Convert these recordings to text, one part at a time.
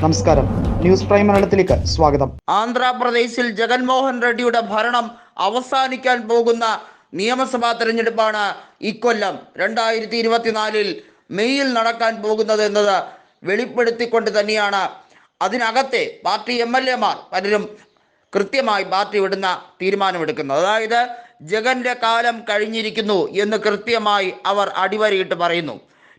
നമസ്കാരം. News prime മലയാളത്തിലേക്ക് സ്വാഗതം. ആന്ധ്രാപ്രദേശിൽ ജഗൻമോഹൻ റെഡ്ഡിയുടെ ഭരണം അവസാനിക്കാൻ പോകുന്ന നിയമസഭാ തെരഞ്ഞെടുപ്പാണ് ഇക്കൊല്ലം രണ്ടായിരത്തി ഇരുപത്തിനാലിൽ മെയ്യിൽ നടക്കാൻ പോകുന്നത് എന്നത് വെളിപ്പെടുത്തിക്കൊണ്ട് തന്നെയാണ്. അതിനകത്തെ പാർട്ടി എം എൽ എമാർ പലരും കൃത്യമായി പാർട്ടി വിടുന്ന തീരുമാനമെടുക്കുന്നത്. അതായത് ജഗന്റെ കാലം കഴിഞ്ഞിരിക്കുന്നു എന്ന് കൃത്യമായി അവർ അടിവരയിട്ട് പറയുന്നു.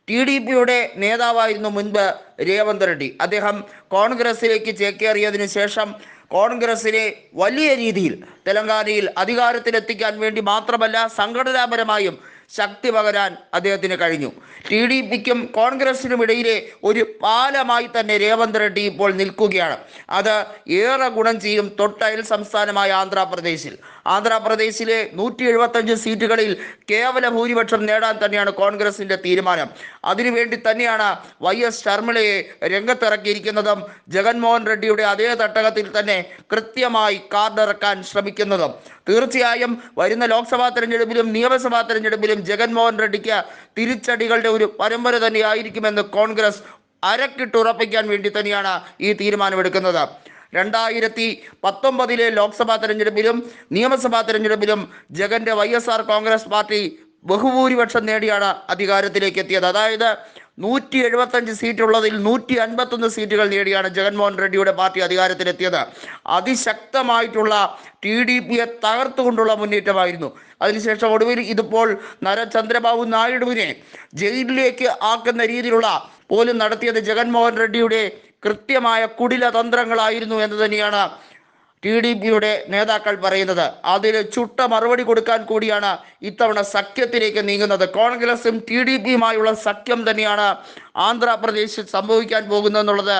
ടി ഡി പിയുടെ നേതാവായിരുന്നു മുൻപ് രേവന്ത് റെഡ്ഡി. അദ്ദേഹം കോൺഗ്രസിലേക്ക് ചേക്കേറിയതിനു ശേഷം കോൺഗ്രസിനെ വലിയ രീതിയിൽ തെലങ്കാനയിൽ അധികാരത്തിലെത്തിക്കാൻ വേണ്ടി മാത്രമല്ല സംഘടനാപരമായും ശക്തി പകരാൻ അദ്ദേഹത്തിന് കഴിഞ്ഞു. ടി ഡി പിക്കും കോൺഗ്രസിനും ഇടയിലെ ഒരു പാലമായി തന്നെ രേവന്ത് റെഡ്ഡി ഇപ്പോൾ നിൽക്കുകയാണ്. അത് ഏറെ ഗുണം ചെയ്യും തൊട്ടയൽ സംസ്ഥാനമായ ആന്ധ്രാപ്രദേശിൽ. ആന്ധ്രാപ്രദേശിലെ നൂറ്റി എഴുപത്തഞ്ച് സീറ്റുകളിൽ കേവല ഭൂരിപക്ഷം നേടാൻ തന്നെയാണ് കോൺഗ്രസിന്റെ തീരുമാനം. അതിനുവേണ്ടി തന്നെയാണ് വൈ എസ് ശർമിളയെ രംഗത്തിറക്കിയിരിക്കുന്നതും ജഗൻമോഹൻ റെഡ്ഡിയുടെ അതേ തട്ടകത്തിൽ തന്നെ കൃത്യമായി കാർഡിറക്കാൻ ശ്രമിക്കുന്നതും. തീർച്ചയായും വരുന്ന ലോക്സഭാ തെരഞ്ഞെടുപ്പിലും നിയമസഭാ തെരഞ്ഞെടുപ്പിലും ജഗൻമോഹൻ റെഡ്ഡിക്ക് തിരിച്ചടികളുടെ ഒരു പരമ്പര തന്നെയായിരിക്കുമെന്ന് കോൺഗ്രസ് അരക്കിട്ടുറപ്പിക്കാൻ വേണ്ടി തന്നെയാണ് ഈ തീരുമാനമെടുക്കുന്നത്. രണ്ടായിരത്തി പത്തൊമ്പതിലെ ലോക്സഭാ തെരഞ്ഞെടുപ്പിലും നിയമസഭാ തെരഞ്ഞെടുപ്പിലും ജഗന്റെ വൈ കോൺഗ്രസ് പാർട്ടി ബഹുഭൂരിപക്ഷം നേടിയാണ് അധികാരത്തിലേക്ക് എത്തിയത് അതായത് നൂറ്റി എഴുപത്തഞ്ച് സീറ്റുള്ളതിൽ നൂറ്റി അൻപത്തൊന്ന് സീറ്റുകൾ നേടിയാണ് ജഗൻമോഹൻ റെഡ്ഡിയുടെ പാർട്ടി അധികാരത്തിലെത്തിയത്. അതിശക്തമായിട്ടുള്ള ടി ഡി പിയെ തകർത്തുകൊണ്ടുള്ള മുന്നേറ്റമായിരുന്നു. അതിനുശേഷം ഒടുവിൽ ഇതിപ്പോൾ നരചന്ദ്രബാബു നായിഡുവിനെ ജയിലിലേക്ക് ആക്കുന്ന രീതിയിലുള്ള പോലും നടത്തിയത് ജഗൻമോഹൻ റെഡ്ഡിയുടെ കൃത്യമായ കുടില തന്ത്രങ്ങളായിരുന്നു എന്ന് തന്നെയാണ് ടി ഡി പിയുടെ നേതാക്കൾ പറയുന്നത് അതിന് ചുട്ട മറുപടി കൊടുക്കാൻ കൂടിയാണ് ഇത്തവണ സഖ്യത്തിലേക്ക് നീങ്ങുന്നത്. കോൺഗ്രസും ടി ഡി പിയുമായുള്ള സഖ്യം തന്നെയാണ് ആന്ധ്രാപ്രദേശിൽ സംഭവിക്കാൻ പോകുന്നതെന്നുള്ളത്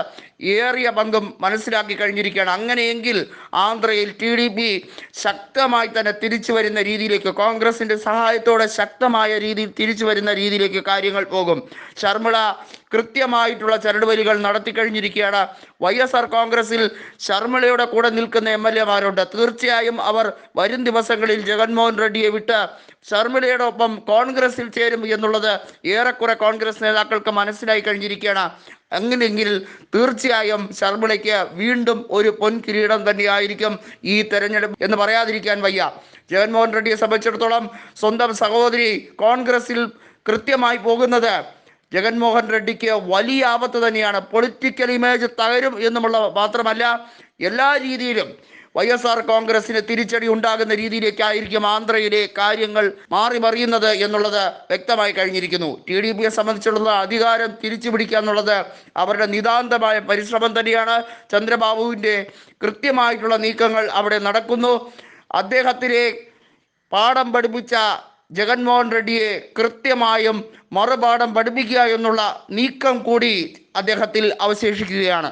ഏറിയ പങ്കും മനസ്സിലാക്കി കഴിഞ്ഞിരിക്കുകയാണ്. അങ്ങനെയെങ്കിൽ ആന്ധ്രയിൽ ടി ഡി പി ശക്തമായി തന്നെ തിരിച്ചു വരുന്ന രീതിയിലേക്ക് കോൺഗ്രസിന്റെ സഹായത്തോടെ ശക്തമായ രീതിയിൽ തിരിച്ചു വരുന്ന രീതിയിലേക്ക് കാര്യങ്ങൾ പോകും. ശർമിള കൃത്യമായിട്ടുള്ള ചരടുവലികൾ നടത്തി കഴിഞ്ഞിരിക്കുകയാണ്. വൈ എസ് ആർ കോൺഗ്രസിൽ ശർമിളയുടെ കൂടെ നിൽക്കുന്ന എം എൽ എമാരുണ്ട്. തീർച്ചയായും അവർ വരും ദിവസങ്ങളിൽ ജഗൻമോഹൻ റെഡ്ഡിയെ വിട്ട് ശർമ്മിളയുടെ ഒപ്പം കോൺഗ്രസിൽ ചേരും എന്നുള്ളത് ഏറെക്കുറെ കോൺഗ്രസ് നേതാക്കൾക്ക് മനസ്സിലായി കഴിഞ്ഞിരിക്കുകയാണ്. അങ്ങനെയെങ്കിൽ തീർച്ചയായും ശർമ്മിളയ്ക്ക് വീണ്ടും ഒരു പൊൻ കിരീടം തന്നെയായിരിക്കും ഈ തെരഞ്ഞെടുപ്പ് എന്ന് പറയാതിരിക്കാൻ വയ്യ. ജഗൻമോഹൻ റെഡ്ഡിയെ സംബന്ധിച്ചിടത്തോളം സ്വന്തം സഹോദരി കോൺഗ്രസിൽ കൃത്യമായി പോകുന്നത് ജഗൻമോഹൻ റെഡ്ഡിക്ക് വലിയ ആപത്ത് തന്നെയാണ്. പൊളിറ്റിക്കൽ ഇമേജ് തകരും എന്നുമുള്ള മാത്രമല്ല എല്ലാ രീതിയിലും വൈ എസ് ആർ കോൺഗ്രസിന് തിരിച്ചടി ഉണ്ടാകുന്ന രീതിയിലേക്കായിരിക്കും ആന്ധ്രയിലെ കാര്യങ്ങൾ മാറി മറിയുന്നത് എന്നുള്ളത് വ്യക്തമായി കഴിഞ്ഞിരിക്കുന്നു. ടി ഡി പിയെ സംബന്ധിച്ചുള്ള അധികാരം തിരിച്ചു പിടിക്കുക എന്നുള്ളത് അവരുടെ നിതാന്തമായ പരിശ്രമം തന്നെയാണ്. ചന്ദ്രബാബുവിന്റെ കൃത്യമായിട്ടുള്ള നീക്കങ്ങൾ അവിടെ നടക്കുന്നു. അദ്ദേഹത്തിലെ പാഠം പഠിപ്പിച്ച ജഗൻമോഹൻ റെഡ്ഡിയെ കൃത്യമായും മറുപാഠം പഠിപ്പിക്കുക എന്നുള്ള നീക്കം കൂടി അദ്ദേഹത്തിൽ അവശേഷിക്കുകയാണ്.